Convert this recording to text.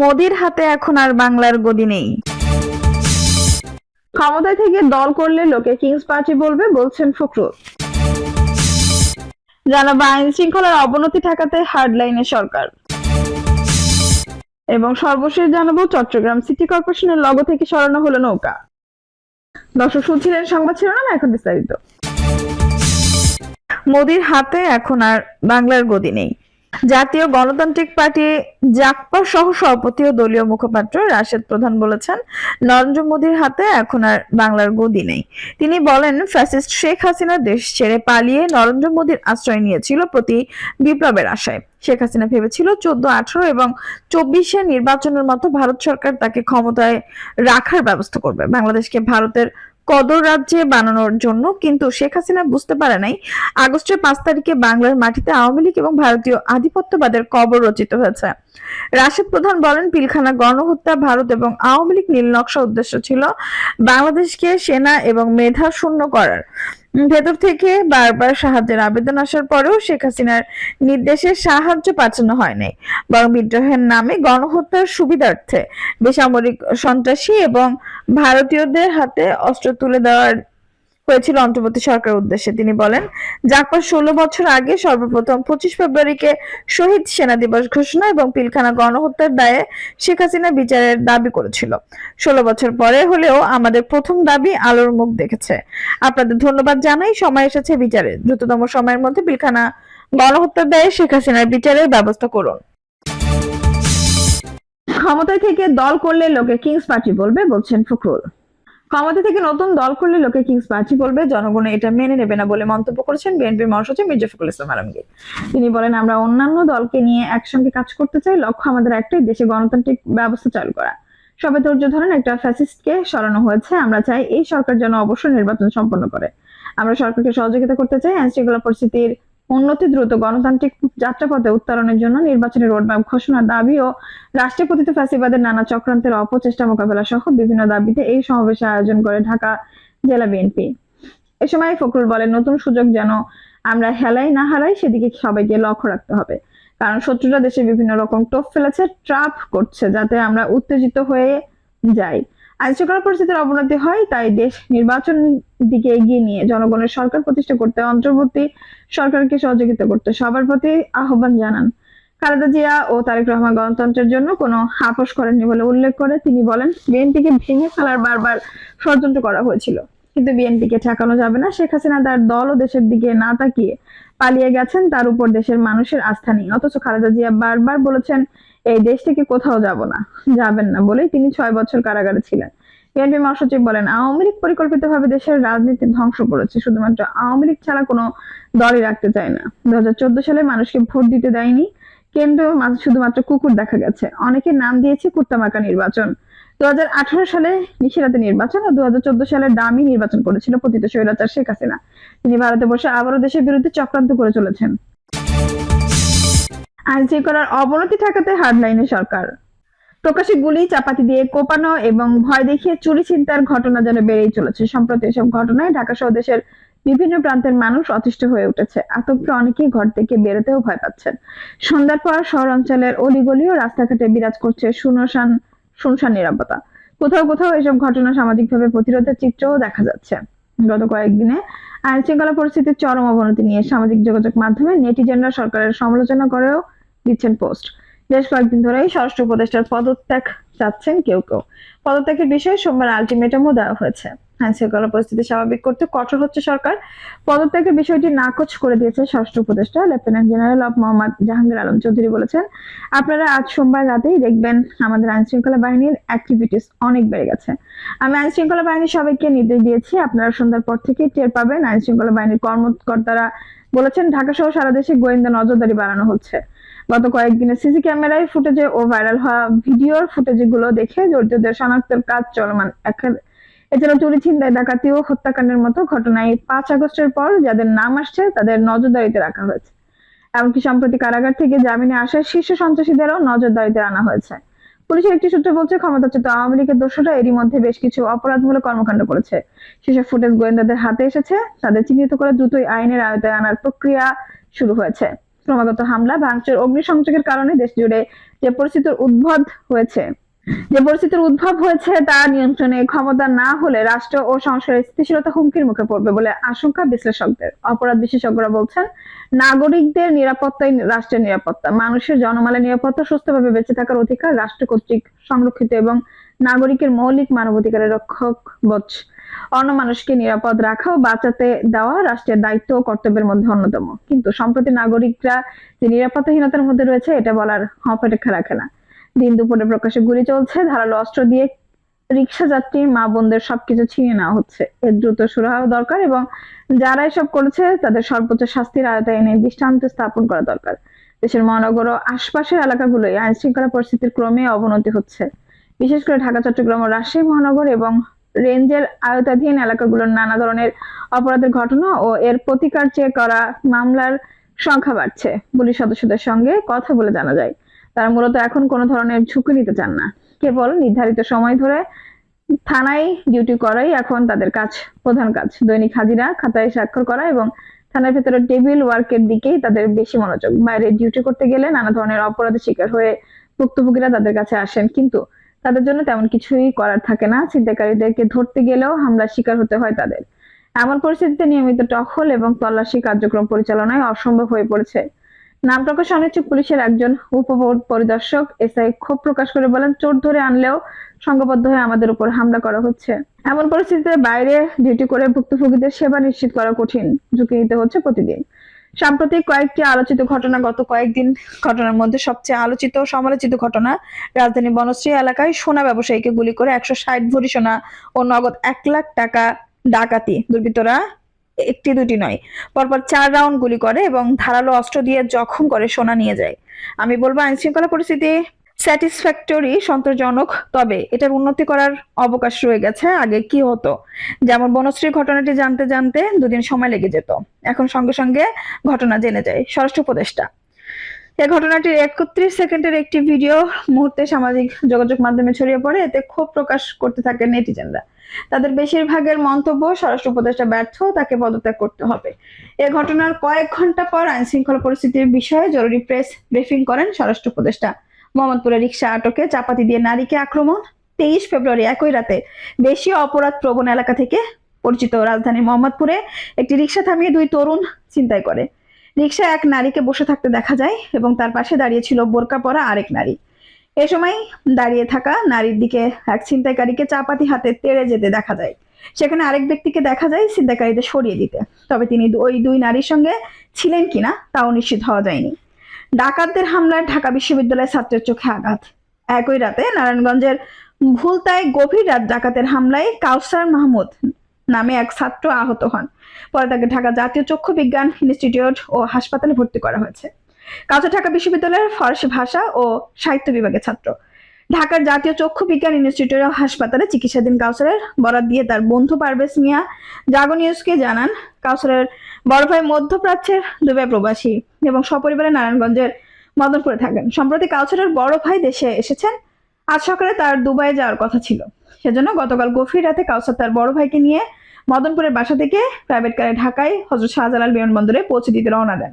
মোদির হাতে এখন আর বাংলার গদি নেই। ক্ষমতায় থেকে দল করলে লোকে কিংস পার্টি বলবে, বলছেন ফখরুল। জানাব আইন শৃঙ্খলার অবনতি ঠেকাতে হার্ডলাইনে সরকার। এবং সর্বশেষ জানাব, চট্টগ্রাম সিটি কর্পোরেশনের লগো থেকে সরানো হলো নৌকা। দর্শক শুনছিলেন সংবাদ শিরোনাম, এখন বিস্তারিত। মোদির হাতে এখন আর বাংলার গদি নেই। জাতীয় গণতান্ত্রিক পার্টি জাকপা সহ সভাপতি ও দলীয় মুখপাত্র রাশেদ প্রধান বলেছেন, নরেন্দ্র মোদীর হাতে এখন আর বাংলার গদি নেই। তিনি বলেন, ফ্যাসিস্ট শেখ হাসিনা দেশ ছেড়ে পালিয়ে নরেন্দ্র মোদীর আশ্রয় নিয়েছিল প্রতি বিপ্লবের আশায়। শেখ হাসিনা ভেবেছিল চোদ্দ, আঠারো এবং চব্বিশে নির্বাচনের মতো ভারত সরকার তাকে ক্ষমতায় রাখার ব্যবস্থা করবে। বাংলাদেশকে ভারতের কদর রাজ্যে বানানোর জন্য, কিন্তু শেখ হাসিনা বুঝতে পারে নাই। আগস্টের পাঁচ তারিখে বাংলার মাটিতে আওয়ামী লীগ এবং ভারতীয় আধিপত্যবাদের কবর রচিত হয়েছে। রাশিদ প্রধান বলেন, পিলখানা গণহত্যা ভারত এবং আওয়ামী লীগ নীল নকশা উদ্দেশ্য ছিল বাংলাদেশকে সেনা এবং মেধা শূন্য করার। ভেতর থেকে বারবার সাহায্যের আবেদন আসার পরেও শেখ হাসিনার নির্দেশে সাহায্য পাঠানো হয় নাই বরং বিদ্রোহের নামে গণহত্যার সুবিধার্থে বেসামরিক সন্ত্রাসী এবং ভারতীয়দের হাতে অস্ত্র তুলে দেওয়ার হয়েছিল অন্তর্বর্তী সরকার উদ্দেশ্যে। তিনি বলেন জাকপা ষোলো বছর আগে সর্বপ্রথম পঁচিশ ফেব্রুয়ারিকে শহীদ সেনা দিবস ঘোষণা এবং পিলখানা গণহত্যার দায়ে শেখ হাসিনা বিচারের দাবি করেছিল। ষোলো বছর পরে হলেও আমাদের প্রথম দাবি আলোর মুখ দেখেছে। আপনাদের ধন্যবাদ জানাই। সময় এসেছে বিচারে দ্রুততম সময়ের মধ্যে পিলখানা গণহত্যার দায়ে শেখ হাসিনার বিচারের ব্যবস্থা করুন। ক্ষমতায় থেকে দল করলে লোকে কিংস পার্টি বলবে, বলছেন ফখরুল। ক্ষমতা থেকে নতুন দল করলে লোকে কিংস পার্টি বলবে জনগণ এটা মেনে নেবে না বলে মন্তব্য করেছেন বিএনপির মহাসচিব মির্জা ফখরুল ইসলাম আলমগীর। তিনি বলেন, আমরা অন্যান্য দলকে নিয়ে একসঙ্গে কাজ করতে চাই, লক্ষ্য আমাদের একটাই, দেশে গণতান্ত্রিক ব্যবস্থা চালু করা। সবে ধৈর্য ধরেন, একটা ফ্যাসিস্টকে সরানো হয়েছে। আমরা চাই এই সরকার যেন অবশ্যই নির্বাচন সম্পন্ন করে। আমরা সরকারকে সহযোগিতা করতে চাই আইন শৃঙ্খলা পরিস্থিতির উন্নতি দ্রুত গণতান্ত্রিক যাত্রাপথে উত্তরণের জন্য নির্বাচনী রোডম্যাপ ঘোষণার দাবি ও রাষ্ট্রপতিত ফ্যাসিবাদের নানা চক্রান্তের অপচেষ্টা মোকাবেলা সহ বিভিন্ন দাবিতে এই সমাবেশে আয়োজন করে ঢাকা জেলা বিএনপি। এ সময় ফখরুল বলেন, নতুন সুযোগ যেন আমরা হেলাই না হারাই, সেদিকে সবাইকে লক্ষ্য রাখতে হবে। কারণ শত্রুরা দেশে বিভিন্ন রকম টোপ ফেলেছে, ট্রাপ করছে, যাতে আমরা উত্তেজিত হয়ে যাই। আইন শৃঙ্খলা পরিস্থিতির অবনতি হয়, তাই দেশ নির্বাচন দিকে এগিয়ে নিয়ে জনগণের সরকার প্রতিষ্ঠা করতে অন্তর্বর্তী সরকারকে সহযোগিতা করতে সবার প্রতি আহ্বান জানান। খালেদা জিয়া ও তারেক রহমান গণতন্ত্রের জন্য কোনো আপোষ করেননি বলে উল্লেখ করে তিনি বলেন, বিএনপিকে ভেঙে ফেলার বারবার ষড়যন্ত্র করা হয়েছিল। কিন্তু বিএনপিকে ঠেকানো যাবে না। শেখ হাসিনা তার দল ও দেশের দিকে না তাকিয়ে পালিয়ে গেছেন, তার উপর দেশের মানুষের আস্থা নেই। অথচ খালেদা জিয়া বারবার বলেছেন, এই দেশ থেকে কোথাও যাব না, যাবেন না, বলেই তিনি ছয় বছর কারাগারে ছিলেন। বিএনপি মহাসচিব বলেন, আওয়ামী লীগ পরিকল্পিতভাবে দেশের রাজনীতি ধ্বংস করেছে, শুধুমাত্র আওয়ামী লীগ ছাড়া কোনো দলই রাখতে চায় না। দু হাজার চোদ্দ সালে মানুষকে ভোট দিতে দেয়নি কেন্দ্র শুধুমাত্র কুকুর দেখা গেছে। অনেকে নাম দিয়েছে কুত্তামার্কা নির্বাচন। দু হাজার আঠারো সালে নিশিরাতে নির্বাচন ও দু সালে দামি নির্বাচন করেছিল পতিত স্বৈরাচার শেখ হাসিনা। তিনি ভারতে বসে আবারও দেশের বিরুদ্ধে চক্রান্ত করে চলেছেন। আইন শৃঙ্খলার অবনতি ঠেকাতে হার্ডলাইনে সরকার। প্রকাশ্যে গুলি, চাপাতি দিয়ে কোপানো এবং ভয় দেখিয়ে চুরি ছিনতার ঘটনা যেন বেড়েই চলেছে। সম্প্রতি এসব ঘটনায় ঢাকা সহ দেশের বিভিন্ন প্রান্তের মানুষ অতিষ্ঠ হয়ে উঠেছে। আতঙ্কে অনেকেই ঘর থেকে বেরোতেও ভয় পাচ্ছেন। সন্ধ্যার পর শহর অঞ্চলের অলিগলি ও রাস্তাঘাটে বিরাজ করছে শুনশান শুনশান নিরাপত্তা। কোথাও কোথাও এসব ঘটনা সামাজিকভাবে প্রতিরোধের চিত্রও দেখা যাচ্ছে। গত কয়েকদিনে আইন শৃঙ্খলা পরিস্থিতির চরম অবনতি নিয়ে সামাজিক যোগাযোগ মাধ্যমে নেটিজেনরা সরকারের সমালোচনা করেও দিচ্ছেন পোস্ট। বেশ কয়েকদিন ধরেই স্বরাষ্ট্র উপদেষ্টার পদত্যাগ চাচ্ছেন কেউ কেউ। পদত্যাগের বিষয়ে সোমবার আলটিমেটামও দেওয়া হয়েছে। আইন শৃঙ্খলা পরিস্থিতি স্বাভাবিক করতে কঠোর হচ্ছে সরকার। পদত্যাগের বিষয়টি নাকচ করে দিয়েছে ষষ্ঠ উপদেষ্টা, lieutenant general of Mohammad Jahangir Alam Chowdhury বলেছেন, আপনারা আজ সোমবার রাতেই দেখবেন আমাদের আইন শৃঙ্খলা বাহিনীর অ্যাক্টিভিটিস অনেক বেড়ে গেছে। আমি আইন শৃঙ্খলা বাহিনীর সবাইকে নির্দেশ দিয়েছি, আপনারা সন্ধ্যার পর থেকেই টের পাবেন আইন শৃঙ্খলা বাহিনীর কর্মকর্তারা বলেছেন, ঢাকা সহ সারা দেশে গোয়েন্দা নজরদারি বাড়ানো হচ্ছে। গত কয়েকদিনে সিসি ক্যামেরায় ফুটেজে ও ভাইরাল হওয়া ভিডিওর ফুটেজগুলো দেখে জড়িতদের শনাক্তের কাজ চলমান। এছাড়া চুরি, ছিনতাই, ডাকাতি ও হত্যাকাণ্ডের মতো ঘটনায় পাঁচ আগস্টের পর যাদের নাম আসছে, তাদের নজরদারিতে রাখা হয়েছে। এমনকি সম্প্রতি কারাগার থেকে জামিনে আসা শীর্ষ সন্ত্রাসীদেরও নজরদারিতে আনা হয়েছে। পুলিশের একটি সূত্র বলছে, ক্ষমতাচ্যুত আওয়ামী লীগের দোষরা এরই মধ্যে বেশ কিছু অপরাধমূলক কর্মকাণ্ড করেছে। সেসব ফুটেজ গোয়েন্দাদের হাতে এসেছে, তাদের চিহ্নিত করে দ্রুতই আইনের আয়তায় আনার প্রক্রিয়া শুরু হয়েছে। ক্রমাগত হামলা, ভাঙচুর, অগ্নিসংযোগের কারণে দেশ জুড়ে যে পরিস্থিতির উদ্ভব হয়েছে যে পরিস্থিতির উদ্ভব হয়েছে তা নিয়ন্ত্রণে ক্ষমতা না হলে রাষ্ট্র ও সংস্কারের স্থিতিশীলতা হুমকির মুখে পড়বে বলে আশঙ্কা বিশ্লেষকদের। অপরাধ বিশেষজ্ঞরা বলছেন, নাগরিকদের নিরাপত্তাই রাষ্ট্রের নিরাপত্তা। মানুষের জনমালের নিরাপত্তা সুস্থভাবে বেঁচে থাকার অধিকার রাষ্ট্র কর্তৃক সংরক্ষিত এবং নাগরিকের মৌলিক মানবাধিকারের রক্ষক বোধ। অন্য মানুষকে নিরাপদ রাখা ও বাঁচাতে দেওয়া রাষ্ট্রের দায়িত্ব ও কর্তব্যের মধ্যে অন্যতম। কিন্তু সম্প্রতি নাগরিকরা যে নিরাপত্তাহীনতার মধ্যে রয়েছে, এটা বলার অপেক্ষা রাখে না। দিন দুপুরে প্রকাশে গুলি চলছে, ধারালো অস্ত্র দিয়ে রিক্সা যাত্রী, মা বোনদের সবকিছু ছিনিয়ে নেওয়া হচ্ছে। এর দ্রুত সুরাহা দরকার এবং যারা এসব করেছে, তাদের সর্বোচ্চ শাস্তির আয়তায় এনে দৃষ্টান্ত স্থাপন করা দরকার। দেশের মহানগর ও আশপাশের এলাকাগুলোয় আইন শৃঙ্খলা পরিস্থিতির ক্রমে অবনতি হচ্ছে। বিশেষ করে ঢাকা, চট্টগ্রাম ও রাজশাহী, মহানগর এবং রেঞ্জের আয়তাধীন এলাকাগুলোর নানা ধরনের অপরাধের ঘটনা ও এর প্রতিকার চেয়ে করা মামলার সংখ্যা বাড়ছে। পুলিশ সদস্যদের সঙ্গে কথা বলে জানা যায়। তারা মূলত এখন কোনো ধরনের ঝুঁকি নিতে চান না। কেবল নির্ধারিত সময় ধরে থানায় ডিউটি করাই এখন তাদের কাজ, প্রধান কাজ। দৈনিক হাজিরা, খাতায় স্বাক্ষর করা এবং থানার ভেতরে টেবিল ওয়ার্কের দিকেই তাদের বেশি মনোযোগ। বাইরে ডিউটি করতে গেলে নানা ধরনের অপরাধের শিকার হয়ে ভুক্তভোগীরা তাদের কাছে আসেন, কিন্তু তাদের জন্য তেমন কিছুই করার থাকে না। ছিনতাইকারীদেরকে ধরতে গেলেও হামলার শিকার হতে হয় তাদের। এমন পরিস্থিতিতে নিয়মিত টহল এবং তল্লাশি কার্যক্রম পরিচালনায় অসম্ভব হয়ে পড়েছে। নাম প্রকাশ অনিচ্ছুক পুলিশের একজন উপ পরিদর্শক এসআই ক্ষোভ প্রকাশ করে বলেন, চোর ধরে আনলেও সংঘবদ্ধ হয়ে আমাদের উপর হামলা করা হচ্ছে। এমন পরিস্থিতিতে বাইরে ডিউটি করে ভুক্তভোগীদের সেবা নিশ্চিত করা কঠিন, ঝুঁকি নিতে হচ্ছে প্রতিদিন। সাম্প্রতিক কয়েকটি আলোচিত ঘটনা, গত কয়েকদিন ঘটনার মধ্যে সবচেয়ে আলোচিত সমালোচিত ঘটনা, রাজধানী বনশ্রী এলাকায় সোনা ব্যবসায়ীকে গুলি করে একশো ষাট ভরি সোনা ও নগদ এক লাখ টাকা ডাকাতি। দুর্বৃত্তরা একটি দুটি নয়। পরপর চার রাউন্ড গুলি করে এবং ধারালো অস্ত্র দিয়ে জখম করে সোনা নিয়ে যায়। আমি বলব আইন শৃঙ্খলা পরিস্থিতি স্যাটিসফ্যাক্টরি সন্তোষজনক, তবে এটার উন্নতি করার অবকাশ রয়ে গেছে, আগে কি হতো? যেমন বনশ্রীর ঘটনাটি জানতে জানতে দুদিন সময় লেগে যেত। এখন সঙ্গে সঙ্গে ঘটনা জেনে যায়, স্বরাষ্ট্র উপদেষ্টা। এই ঘটনাটির একত্রিশ সেকেন্ডের একটি ভিডিও মুহূর্তে সামাজিক যোগাযোগ মাধ্যমে ছড়িয়ে পড়ে, এতে ক্ষোভ প্রকাশ করতে থাকে নেটিজেনরা। তাদের বেশিরভাগের মন্তব্য স্বরাষ্ট্র উপদেষ্টা ব্যর্থ, তাকে পদত্যাগ করতে হবে। এ ঘটনার কয়েক ঘণ্টা পর আইন শৃঙ্খলা পরিস্থিতির বিষয়ে জরুরি প্রেস ব্রিফিং করেন স্বরাষ্ট্র উপদেষ্টা। মোহাম্মদপুরে রিক্সা আটকে চাপাতি দিয়ে নারীকে আক্রমণ, তেইশ ফেব্রুয়ারি একই রাতে বেশি অপরাধ প্রবণ এলাকা থেকে পরিচিত রাজধানীর মোহাম্মদপুরে একটি রিক্সা থামিয়ে দুই তরুণ চিন্তায় করে। রিক্সায় এক নারীকে বসে থাকতে দেখা যায় এবং তার পাশে দাঁড়িয়ে ছিল বোরকা পরা আরেক নারী। এ সময় দাঁড়িয়ে থাকা নারীর দিকে এক ছিনতাইকারীকে চাপাতি হাতে তেড়ে যেতে দেখা যায়। সেখানে আরেক ব্যক্তিকে দেখা যায় ছিনতাইকারীদের সরিয়ে দিতে। তবে তিনি ওই দুই নারীর সঙ্গে ছিলেন কিনা তাও নিশ্চিত হওয়া যায়নি। ডাকাতদের হামলায় ঢাকা বিশ্ববিদ্যালয়ের ছাত্রের চোখে আঘাত। একই রাতে নারায়ণগঞ্জের ভুলতায় গভীর রাত ডাকাতের হামলায় কাউসার মাহমুদ নামে এক ছাত্র আহত হন। পরে তাকে ঢাকা জাতীয় চক্ষু বিজ্ঞান ইনস্টিটিউট ও হাসপাতালে ভর্তি করা হয়েছে। কাছে ঢাকা বিশ্ববিদ্যালয়ের ফরাসি ভাষা ও সাহিত্য বিভাগের ছাত্র। ঢাকার জাতীয় চক্ষু বিজ্ঞান ইনস্টিটিউট হাসপাতালে চিকিৎসাধীন কাউসারের বরাদ দিয়ে তার বন্ধু পারভেজ মিয়া জাগো নিউজকে জানান, কাউসারের বড় ভাই মধ্যপ্রাচ্যের দুবাই প্রবাসী এবং সপরিবারে নারায়ণগঞ্জের মদনপুরে থাকেন। সম্প্রতি কাউসারের বড় ভাই দেশে এসেছেন। আজ সকালে তার দুবাই যাওয়ার কথা ছিল। সেজন্য গতকাল গভীর রাতে কাউসার তার বড় ভাইকে নিয়ে মদনপুরের বাসা থেকে প্রাইভেট কারে ঢাকায় হজরত শাহজালাল বিমানবন্দরে পৌঁছে দিতে রওনা দেন।